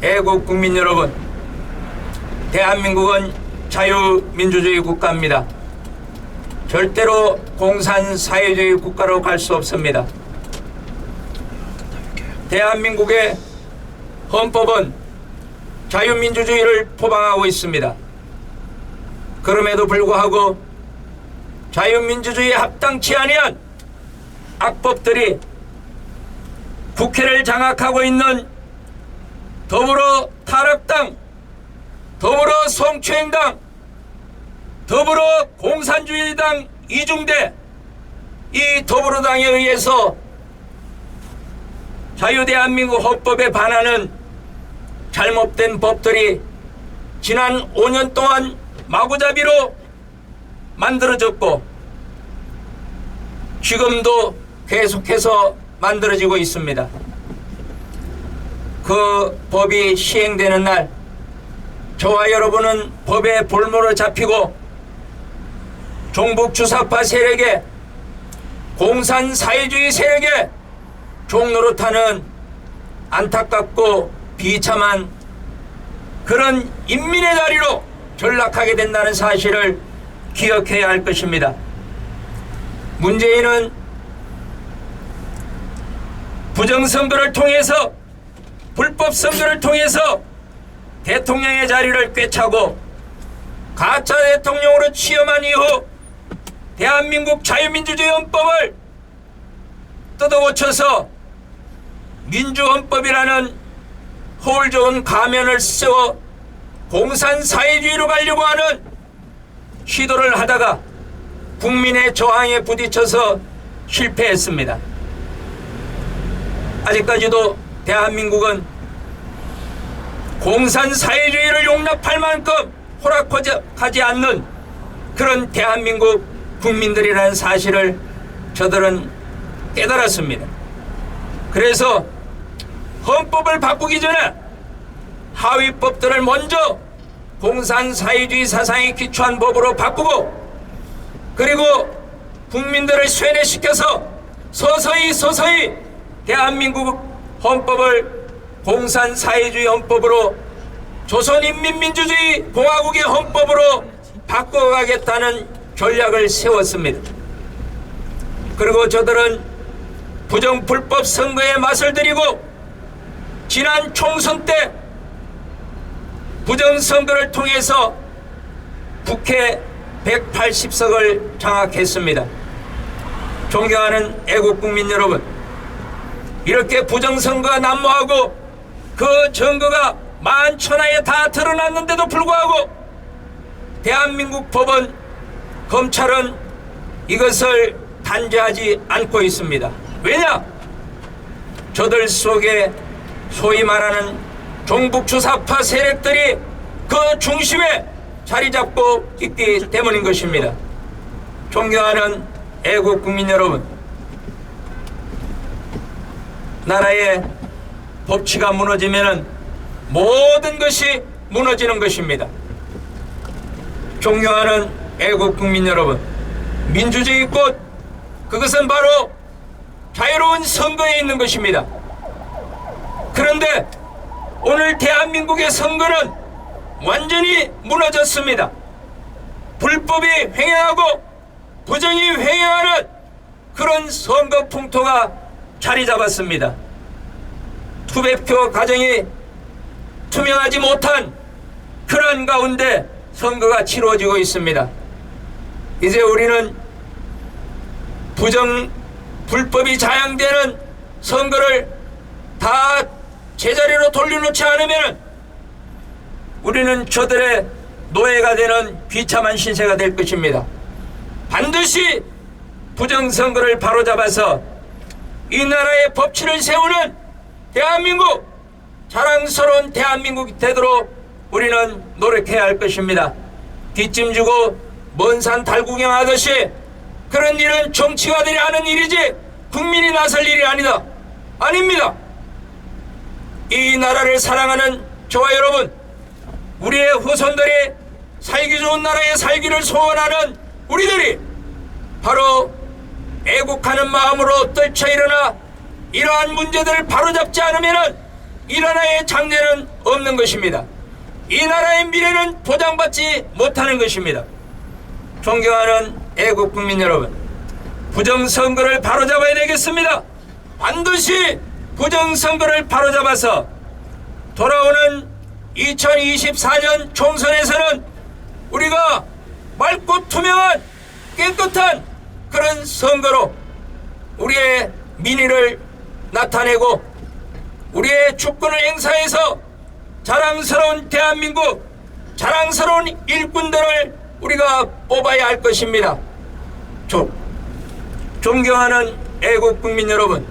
애국 국민 여러분, 대한민국은 자유민주주의 국가입니다. 절대로 공산사회주의 국가로 갈 수 없습니다. 대한민국의 헌법은 자유민주주의를 포방하고 있습니다. 그럼에도 불구하고 자유민주주의에 합당치 아니한 악법들이 국회를 장악하고 있는 더불어 타락당, 더불어 성추행당, 더불어 공산주의당 이중대 이 더불어당에 의해서 자유대한민국 헌법에 반하는 잘못된 법들이 지난 5년 동안 마구잡이로 만들어졌고 지금도 계속해서 만들어지고 있습니다. 그 법이 시행되는 날 저와 여러분은 법의 볼모로 잡히고 종북 주사파 세력의 공산 사회주의 세력의 종로로 타는 안타깝고 비참한 그런 인민의 자리로 전락하게 된다는 사실을 기억해야 할 것입니다. 문재인은 부정선거를 통해서 불법 선거를 통해서 대통령의 자리를 꿰차고 가짜 대통령으로 취임한 이후 대한민국 자유민주주의 헌법을 뜯어고쳐서 민주헌법이라는 허울 좋은 가면을 세워 공산사회주의로 가려고 하는 시도를 하다가 국민의 저항에 부딪혀서 실패했습니다. 아직까지도 대한민국은 공산사회주의를 용납할 만큼 호락하지 않는 그런 대한민국 국민들이라는 사실을 저들은 깨달았습니다. 그래서 헌법을 바꾸기 전에 하위법들을 먼저 공산사회주의 사상에 기초한 법으로 바꾸고 그리고 국민들을 쇠뇌시켜서 서서히 서서히 대한민국 헌법을 공산사회주의 헌법으로 조선인민민주주의 공화국의 헌법으로 바꿔가겠다는 전략을 세웠습니다. 그리고 저들은 부정불법 선거에 맛을 들이고 지난 총선 때 부정선거를 통해서 국회 180석을 장악했습니다. 존경하는 애국국민 여러분, 이렇게 부정선거가 난무하고 그 증거가 만천하에 다 드러났는데도 불구하고 대한민국 법원, 검찰은 이것을 단죄하지 않고 있습니다. 왜냐? 저들 속에 소위 말하는 종북주사파 세력들이 그 중심에 자리 잡고 있기 때문인 것입니다. 존경하는 애국 국민 여러분, 나라의 법치가 무너지면 모든 것이 무너지는 것입니다. 존경하는 애국 국민 여러분, 민주주의 꽃, 그것은 바로 자유로운 선거에 있는 것입니다. 그런데 오늘 대한민국의 선거는 완전히 무너졌습니다. 불법이 횡행하고 부정이 횡행하는 그런 선거 풍토가 자리 잡았습니다. 투배표 과정이 투명하지 못한 그런 가운데 선거가 치루어지고 있습니다. 이제 우리는 부정 불법이 자양되는 선거를 다 제자리로 돌려놓지 않으면 우리는 저들의 노예가 되는 비참한 신세가 될 것입니다. 반드시 부정선거를 바로잡아서 이 나라의 법치를 세우는 대한민국 자랑스러운 대한민국이 되도록 우리는 노력해야 할 것입니다. 뒷짐 주고 먼 산 달구경 하듯이 그런 일은 정치가들이 하는 일이지 국민이 나설 일이 아니다. 아닙니다. 이 나라를 사랑하는 저와 여러분, 우리의 후손들이 살기 좋은 나라에 살기를 소원하는 우리들이 바로 애국하는 마음으로 떨쳐 일어나 이러한 문제들을 바로잡지 않으면 이 나라의 장래는 없는 것입니다. 이 나라의 미래는 보장받지 못하는 것입니다. 존경하는 애국 국민 여러분, 부정선거를 바로잡아야 되겠습니다. 반드시 부정선거를 바로잡아서 돌아오는 2024년 총선에서는 우리가 맑고 투명한 깨끗한 그런 선거로 우리의 민의를 나타내고 우리의 주권을 행사해서 자랑스러운 대한민국 자랑스러운 일꾼들을 우리가 뽑아야 할 것입니다. 조, 존경하는 애국 국민 여러분,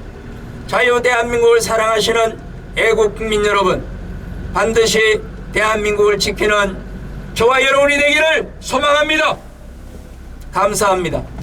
자유 대한민국을 사랑하시는 애국 국민 여러분, 반드시 대한민국을 지키는 저와 여러분이 되기를 소망합니다. 감사합니다.